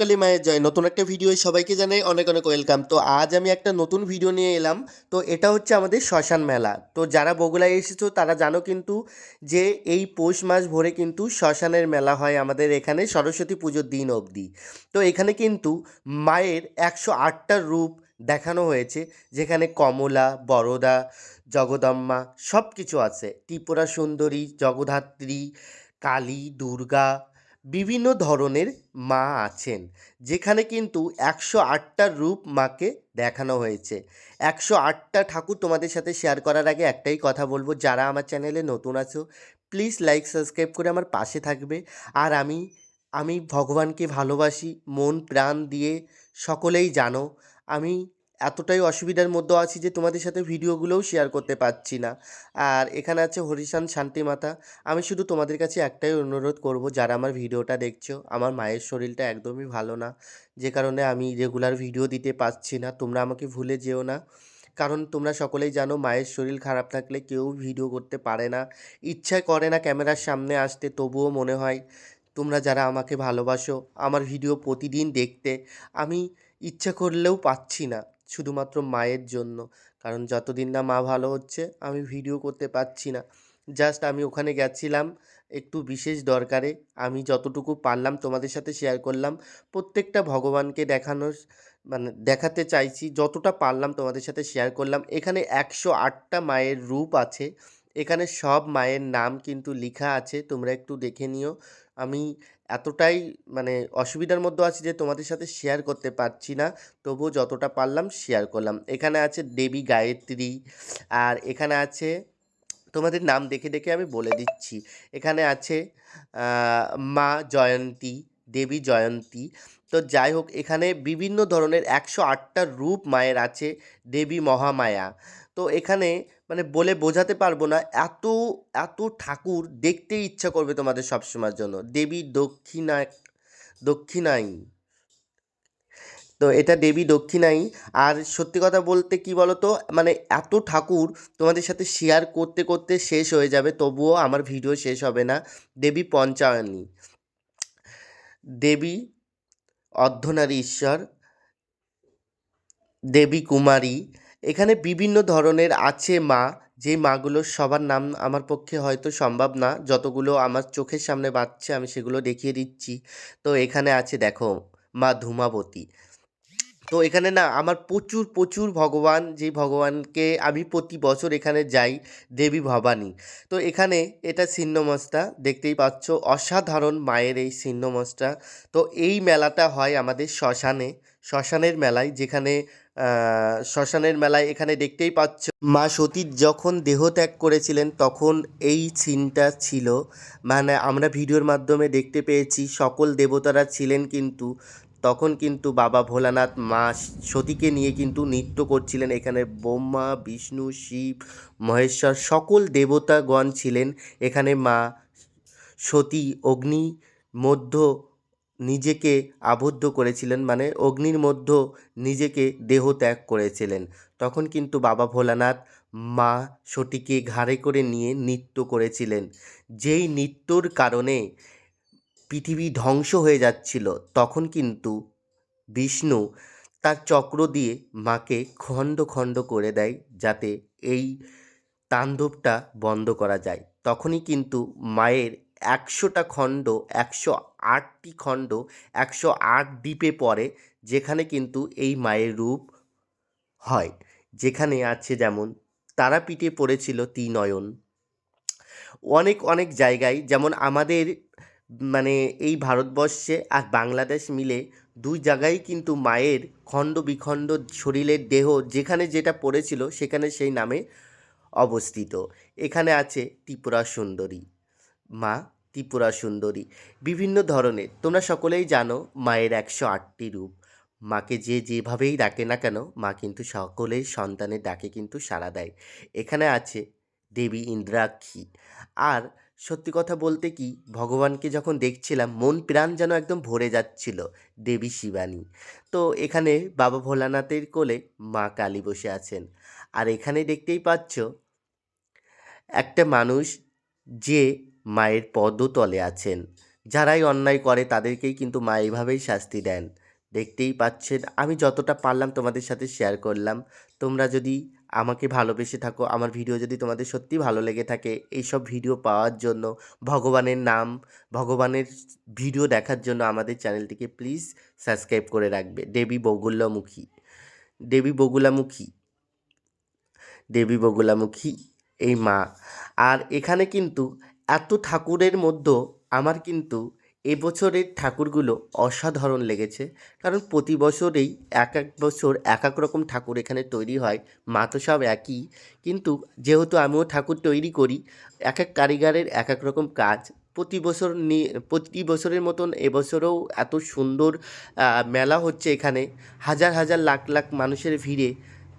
কালী মায়ের জয়। নতুন একটা ভিডিও সবাইকে জানাই অনেক অনেক ওয়েলকাম। তো আজ আমি একটা নতুন ভিডিও নিয়ে এলাম। তো এটা হচ্ছে আমাদের শ্মশান মেলা। তো যারা বগুড়ায় এসেছ, তারা জানো কিন্তু যে এই পৌষ মাস ভরে কিন্তু শ্মশানের মেলা হয় আমাদের এখানে সরস্বতী পুজোর দিন অবধি। তো এখানে কিন্তু মায়ের একশো আটটা রূপ দেখানো হয়েছে, যেখানে কমলা, বরদা, জগদম্মা সব কিছু আছে। ত্রিপুরা সুন্দরী জগধাত্রী কালী, দুর্গা বিভিন্ন ধরনের মা আছেন, যেখানে কিন্তু একশো আটটা রূপ মাকে দেখানো হয়েছে। একশো আটটা ঠাকুর তোমাদের সাথে শেয়ার করার আগে একটাই কথা বলব, যারা আমার চ্যানেলে নতুন আছো প্লিজ লাইক সাবস্ক্রাইব করে আমার পাশে থাকবে। আর আমি আমি ভগবানকে ভালোবাসি, মন প্রাণ দিয়ে সকলেই জানো, আমি এতটাই অসুবিধার মধ্যে আছি যে তোমাদের সাথে ভিডিওগুলোও শেয়ার করতে পারছি না। আর এখানে আছে হরিশান শান্তিমাতা। আমি শুধু তোমাদের কাছে একটাই অনুরোধ করব, যারা আমার ভিডিওটা দেখছ, আমার মায়ের শরীরটা একদমই ভালো না। যে কারণে আমি রেগুলার ভিডিও দিতে পারছি না, তোমরা আমাকে ভুলে যেও না। কারণ তোমরা সকলেই জানো, মায়ের শরীর খারাপ থাকলে কেউ ভিডিও করতে পারে না। ইচ্ছা করে না ক্যামেরার সামনে আসতে, তবুও মনে হয়, তোমরা যারা আমাকে ভালোবাসো, আমার ভিডিও প্রতিদিন দেখতে, আমি ইচ্ছা করলেও পাচ্ছি না। শুধুমাত্র মায়ের জন্য। কারণ যতদিন না মা ভালো হচ্ছে, আমি ভিডিও করতে পারছি না। জাস্ট আমি ওখানে গেছিলাম, একটু বিশেষ দরকারে। আমি যতটুকু পারলাম তোমাদের সাথে শেয়ার করলাম। প্রত্যেকটা ভগবানকে দেখানোর মানে দেখাতে চাইছি, যতটা পারলাম তোমাদের সাথে শেয়ার করলাম। এখানে একশো আটটা মায়ের রূপ আছে। এখানে সব মায়ের নাম কিন্তু লেখা আছে। তোমরা একটু দেখে নিও। আমি এতটাই মানে অসুবিধার মধ্যে আছি যে তোমাদের সাথে শেয়ার করতে পারছি না। তবুও যতটা পারলাম শেয়ার করলাম। এখানে আছে দেবী গায়ত্রী আর এখানে আছে, তোমাদের নাম দেখে দেখে আমি বলে দিচ্ছি। এখানে আছে মা জয়ন্তী, দেবী জয়ন্তী। তো যাই হোক, এখানে বিভিন্ন ধরনের একশো আটটা রূপ মায়ের আছে দেবী মহামায়া। তো এখানে মানে বলে বোঝাতে পারব না, এত এত ঠাকুর দেখতেই ইচ্ছা করবে তোমাদের সবসময়ের জন্য। দেবী দক্ষিণা দক্ষিণায়ী তো এটা দেবী দক্ষিণায়ী আর সত্যি কথা বলতে কি বলো তো মানে এত ঠাকুর তোমাদের সাথে শেয়ার করতে করতে শেষ হয়ে যাবে, তবুও আমার ভিডিও শেষ হবে না। দেবী পঞ্চায়নী। দেবী অর্ধনারী ঈশ্বর, দেবী কুমারী, এখানে বিভিন্ন ধরনের আছে মা, যে মাগুলো সবার নাম আমার পক্ষে হয়তো সম্ভব না, যতগুলো আমার চোখের সামনে বাজছে আমি সেগুলো দেখিয়ে দিচ্ছি। তো এখানে আছে দেখো মা ধূমাবতী তো এখানে না আমার প্রচুর প্রচুর ভগবান যে ভগবানকে আমি প্রতি বছর এখানে যাই, দেবী ভবানী। তো এখানে এটা ছিন্নমস্তা, দেখতেই পাচ্ছ অসাধারণ মায়ের এই ছিন্নমস্তা। তো এই মেলাটা হয় আমাদের শ্মশানে, শ্মশানের মেলায় যেখানে শ্মশানের মেলায় এখানে দেখতেই পাচ্ছ মা সতী যখন দেহ ত্যাগ করেছিলেন তখন এই সিনটা ছিল। মানে আমরা ভিডিওর মাধ্যমে দেখতে পেয়েছি, সকল দেবতারা ছিলেন কিন্তু তখন কিন্তু বাবা ভোলানাথ মা সতীকে নিয়ে কিন্তু নৃত্য করছিলেন। এখানে ব্রহ্মা বিষ্ণু, শিব, মহেশ্বর সকল দেবতাগণ ছিলেন। এখানে মা সতী অগ্নি মধ্য নিজেকে আবদ্ধ করেছিলেন মানে অগ্নির মধ্য নিজেকে দেহ ত্যাগ করেছিলেন। তখন কিন্তু বাবা ভোলানাথ মা সতীকে ঘাড়ে করে নিয়ে নৃত্য করেছিলেন। যেই নৃত্যর কারণে পৃথিবী ধ্বংস হয়ে যাচ্ছিল, তখন কিন্তু বিষ্ণু তার চক্র দিয়ে মাকে খণ্ড খণ্ড করে দেয় যাতে এই তাণ্ডবটা বন্ধ করা যায়। তখনই কিন্তু মায়ের একশোটা খণ্ড, একশো আটটি খণ্ড, একশো আট দ্বীপে পড়ে, যেখানে কিন্তু এই মায়ের রূপ হয়। যেখানে আছে যেমন তারাপীঠে পড়েছিল তিনয়ন অনেক অনেক জায়গায় যেমন আমাদের মানে এই ভারতবর্ষে আর বাংলাদেশ মিলে দুই জায়গায় কিন্তু মায়ের খণ্ড বিখণ্ড শরীরের দেহ যেখানে যেটা পড়েছিল সেখানে সেই নামে অবস্থিত। এখানে আছে ত্রিপুরা সুন্দরী। মা, ত্রিপুরা সুন্দরী। বিভিন্ন ধরনের। তোমরা সকলেই জানো মায়ের একশো আটটি রূপ। মাকে যে যেভাবেই ডাকে না কেন, মা কিন্তু সকলের সন্তানের ডাকে কিন্তু সাড়া দেয়। এখানে আছে দেবী ইন্দ্রাক্ষী। আর সত্যি কথা বলতে কি, ভগবানকে যখন দেখছিলাম, মন প্রাণ যেন একদম ভরে যাচ্ছিল দেবী শিবানী। তো এখানে বাবা ভোলানাথের কোলে মা কালী বসে আছেন। আর এখানে দেখতেই পাচ্ছ, একটা মানুষ যে মায়ের পদতলে আছেন। যারাই অন্যায় করে তাদেরকেই কিন্তু মা এইভাবেই শাস্তি দেন। দেখতেই পাচ্ছেন, আমি যতটা পারলাম তোমাদের সাথে শেয়ার করলাম। তোমরা যদি আমাকে ভালোবেসে থাকো। আমার ভিডিও যদি তোমাদের সত্যি ভালো লেগে থাকে, এইসব ভিডিও পাওয়ার জন্য ভগবানের নাম, ভগবানের ভিডিও দেখার জন্য আমাদের চ্যানেলটিকে প্লিজ সাবস্ক্রাইব করে রাখবে। দেবী বগুল্যমুখী দেবী বগুলামুখী। দেবী বগুলামুখী, এই মা। আর এখানে কিন্তু এত ঠাকুরের মধ্যে আমার কিন্তু এবছরের ঠাকুরগুলো অসাধারণ লেগেছে। কারণ প্রতি বছরেই এক এক বছর এক এক রকম ঠাকুর এখানে তৈরি হয়। মা তো সব একই। কিন্তু যেহেতু আমিও ঠাকুর তৈরি করি, এক এক কারিগরের এক এক রকম কাজ। প্রতি বছর নিয়ে প্রতি বছরের মতন এবছরেও এত সুন্দর মেলা হচ্ছে এখানে। হাজার হাজার লাখ লাখ মানুষের ভিড়ে।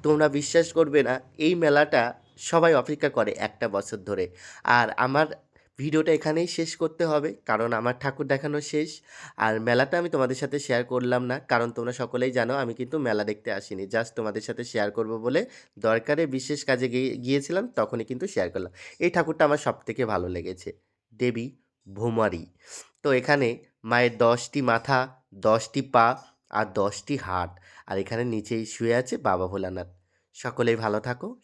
তোমরা বিশ্বাস করবে না, এই মেলাটা সবাই অপেক্ষা করে একটা বছর ধরে। আর আমার ভিডিওটা এখানেই শেষ করতে হবে, কারণ আমার ঠাকুর দেখানো শেষ। আর মেলাটা আমি তোমাদের সাথে শেয়ার করলাম না, কারণ তোমরা সকলেই জানো আমি কিন্তু মেলা দেখতে আসিনি। জাস্ট তোমাদের সাথে শেয়ার করব বলে দরকারে বিশেষ কাজে গিয়ে- গিয়েছিলাম, তখনই কিন্তু শেয়ার করলাম। এই ঠাকুরটা আমার সব থেকে ভালো লেগেছে, দেবী ভুমারি। তো এখানে মায়ের দশটি মাথা, দশটি পা আর দশটি হাট আর এখানে নিচেই শুয়ে আছে বাবা ভোলানাথ। সকলেই ভালো থাকো।